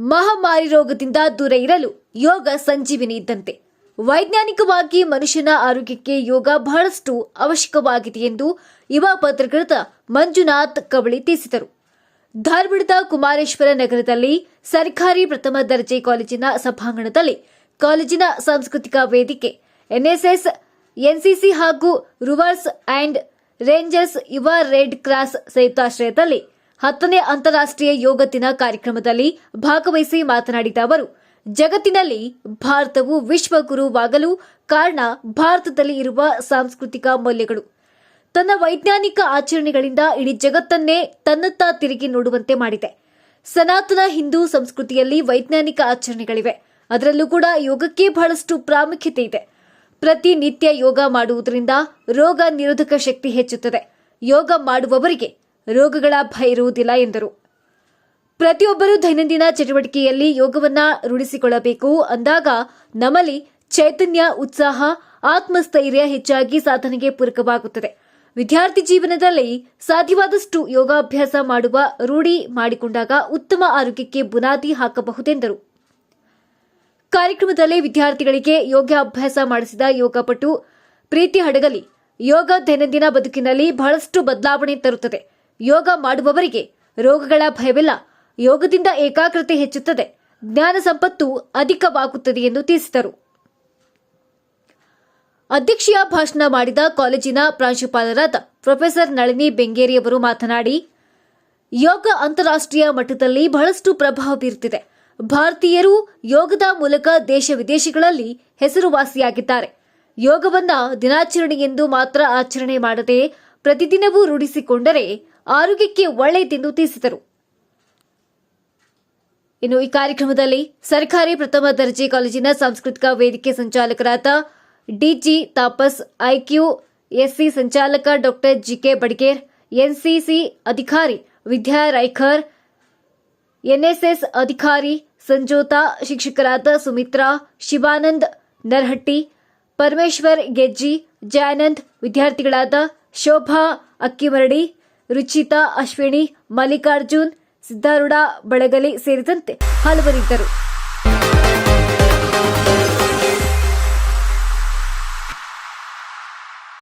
ಮಹಾಮಾರಿ ರೋಗದಿಂದ ದೂರ ಇರಲು ಯೋಗ ಸಂಜೀವಿನಿ ಇದ್ದಂತೆ ವೈಜ್ಞಾನಿಕವಾಗಿ ಮನುಷ್ಯನ ಆರೋಗ್ಯಕ್ಕೆ ಯೋಗ ಬಹಳಷ್ಟು ಅವಶ್ಯಕವಾಗಿದೆ ಎಂದು ಯುವ ಪತ್ರಕರ್ತ ಮಂಜುನಾಥ್ ಕಬಳಿ ತಿಳಿಸಿದರು. ಧಾರವಾಡದ ಕುಮಾರೇಶ್ವರ ನಗರದಲ್ಲಿ ಸರ್ಕಾರಿ ಪ್ರಥಮ ದರ್ಜೆ ಕಾಲೇಜಿನ ಸಭಾಂಗಣದಲ್ಲಿ ಕಾಲೇಜಿನ ಸಾಂಸ್ಕೃತಿಕ ವೇದಿಕೆ, ಎನ್ಎಸ್ಎಸ್, ಎನ್ಸಿಸಿ ಹಾಗೂ ರುವರ್ಸ್ ಅಂಡ್ ರೇಂಜರ್ಸ್ ಯುವ ರೆಡ್ ಕ್ರಾಸ್ ಸಂಯುಕ್ತಾಶ್ರಯದಲ್ಲಿ ಹತ್ತನೇ ಅಂತಾರಾಷ್ಟ್ರೀಯ ಯೋಗ ದಿನ ಕಾರ್ಯಕ್ರಮದಲ್ಲಿ ಭಾಗವಹಿಸಿ ಮಾತನಾಡಿದ ಅವರು, ಜಗತ್ತಿನಲ್ಲಿ ಭಾರತವು ವಿಶ್ವಗುರುವಾಗಲು ಕಾರಣ ಭಾರತದಲ್ಲಿ ಇರುವ ಸಾಂಸ್ಕೃತಿಕ ಮೌಲ್ಯಗಳು. ತನ್ನ ವೈಜ್ಞಾನಿಕ ಆಚರಣೆಗಳಿಂದ ಇಡೀ ಜಗತ್ತನ್ನೇ ತನ್ನತ್ತ ತಿರುಗಿ ನೋಡುವಂತೆ ಮಾಡಿದೆ. ಸನಾತನ ಹಿಂದೂ ಸಂಸ್ಕೃತಿಯಲ್ಲಿ ವೈಜ್ಞಾನಿಕ ಆಚರಣೆಗಳಿವೆ. ಅದರಲ್ಲೂ ಕೂಡ ಯೋಗಕ್ಕೆ ಬಹಳಷ್ಟು ಪ್ರಾಮುಖ್ಯತೆ ಇದೆ. ಪ್ರತಿನಿತ್ಯ ಯೋಗ ಮಾಡುವುದರಿಂದ ರೋಗ ನಿರೋಧಕ ಶಕ್ತಿ ಹೆಚ್ಚುತ್ತದೆ. ಯೋಗ ಮಾಡುವವರಿಗೆ ರೋಗಗಳ ಭಯ ಇರುವುದಿಲ್ಲ ಎಂದರು. ಪ್ರತಿಯೊಬ್ಬರೂ ದೈನಂದಿನ ಚಟುವಟಿಕೆಯಲ್ಲಿ ಯೋಗವನ್ನ ರೂಢಿಸಿಕೊಳ್ಳಬೇಕು. ಅಂದಾಗ ನಮ್ಮಲ್ಲಿ ಚೈತನ್ಯ, ಉತ್ಸಾಹ, ಆತ್ಮಸ್ಥೈರ್ಯ ಹೆಚ್ಚಾಗಿ ಸಾಧನೆಗೆ ಪೂರಕವಾಗುತ್ತದೆ. ವಿದ್ಯಾರ್ಥಿ ಜೀವನದಲ್ಲಿ ಸಾಧ್ಯವಾದಷ್ಟು ಯೋಗಾಭ್ಯಾಸ ಮಾಡುವ ರೂಢಿ ಮಾಡಿಕೊಂಡಾಗ ಉತ್ತಮ ಆರೋಗ್ಯಕ್ಕೆ ಬುನಾದಿ ಹಾಕಬಹುದೆಂದರು. ಕಾರ್ಯಕ್ರಮದಲ್ಲಿ ವಿದ್ಯಾರ್ಥಿಗಳಿಗೆ ಯೋಗಾಭ್ಯಾಸ ಮಾಡಿಸಿದ ಯೋಗಪಟು ಪ್ರೀತಿ ಹಡಗಲಿ ಯೋಗ ದೈನಂದಿನ ಬದುಕಿನಲ್ಲಿ ಬಹಳಷ್ಟು ಬದಲಾವಣೆ ತರುತ್ತದೆ. ಯೋಗ ಮಾಡುವವರಿಗೆ ರೋಗಗಳ ಭಯವಿಲ್ಲ. ಯೋಗದಿಂದ ಏಕಾಗ್ರತೆ ಹೆಚ್ಚುತ್ತದೆ. ಜ್ಞಾನ ಸಂಪತ್ತು ಅಧಿಕವಾಗುತ್ತದೆ ಎಂದು ತಿಳಿಸಿದರು. ಅಧ್ಯಕ್ಷೀಯ ಭಾಷಣ ಮಾಡಿದ ಕಾಲೇಜಿನ ಪ್ರಾಂಶುಪಾಲರಾದ ಪ್ರೊಫೆಸರ್ ನಳಿನಿ ಬೆಂಗೇರಿಯವರು ಮಾತನಾಡಿ, ಯೋಗ ಅಂತಾರಾಷ್ಟ್ರೀಯ ಮಟ್ಟದಲ್ಲಿ ಬಹಳಷ್ಟು ಪ್ರಭಾವ ಬೀರುತ್ತಿದೆ ಭಾರತೀಯರು ಯೋಗದ ಮೂಲಕ ದೇಶ ವಿದೇಶಗಳಲ್ಲಿ ಹೆಸರುವಾಸಿಯಾಗಿದ್ದಾರೆ. ಯೋಗವನ್ನ ದಿನಾಚರಣೆ ಎಂದು ಮಾತ್ರ ಆಚರಣೆ ಮಾಡದೆ ಪ್ರತಿದಿನವೂ ರೂಢಿಸಿಕೊಂಡರೆ ಆರೋಗ್ಯಕ್ಕೆ ಒಳ್ಳೆಯದೆಂದು ತಿಳಿಸಿದರು ಇನ್ನು ಈ ಕಾರ್ಯಕ್ರಮದಲ್ಲಿ ಸರ್ಕಾರಿ ಪ್ರಥಮ ದರ್ಜೆ ಕಾಲೇಜಿನ ಸಾಂಸ್ಕೃತಿಕ ವೇದಿಕೆ ಸಂಚಾಲಕರಾದ ಡಿಜಿ ತಾಪಸ್, ಐಕ್ಯೂ, ಎಸ್ಸಿ ಸಂಚಾಲಕ ಡಾಕ್ಟರ್ ಜಿಕೆ ಬಡಿಗೇರ್, ಎನ್ಸಿಸಿ ಅಧಿಕಾರಿ ವಿದ್ಯಾ ರೈಖರ್, ಎನ್ಎಸ್ಎಸ್ ಅಧಿಕಾರಿ ಸಂಜೋತಾ, ಶಿಕ್ಷಕರಾದ ಸುಮಿತ್ರಾ, ಶಿವಾನಂದ್, ನರ್ಹಟ್ಟಿ, ಪರಮೇಶ್ವರ್ ಗೆಜ್ಜಿ, ಜಯಾನಂದ್, ವಿದ್ಯಾರ್ಥಿಗಳಾದ ಶೋಭಾ ಅಕ್ಕಿಮರಡಿ ರುಚಿತಾ ಅಶ್ವಿನಿ ಮಲ್ಲಿಕಾರ್ಜುನ್ ಸಿದ್ದಾರೂಢ ಬಳಗಲಿ ಸೇರಿದಂತೆ ಹಲವರಿದ್ದರು.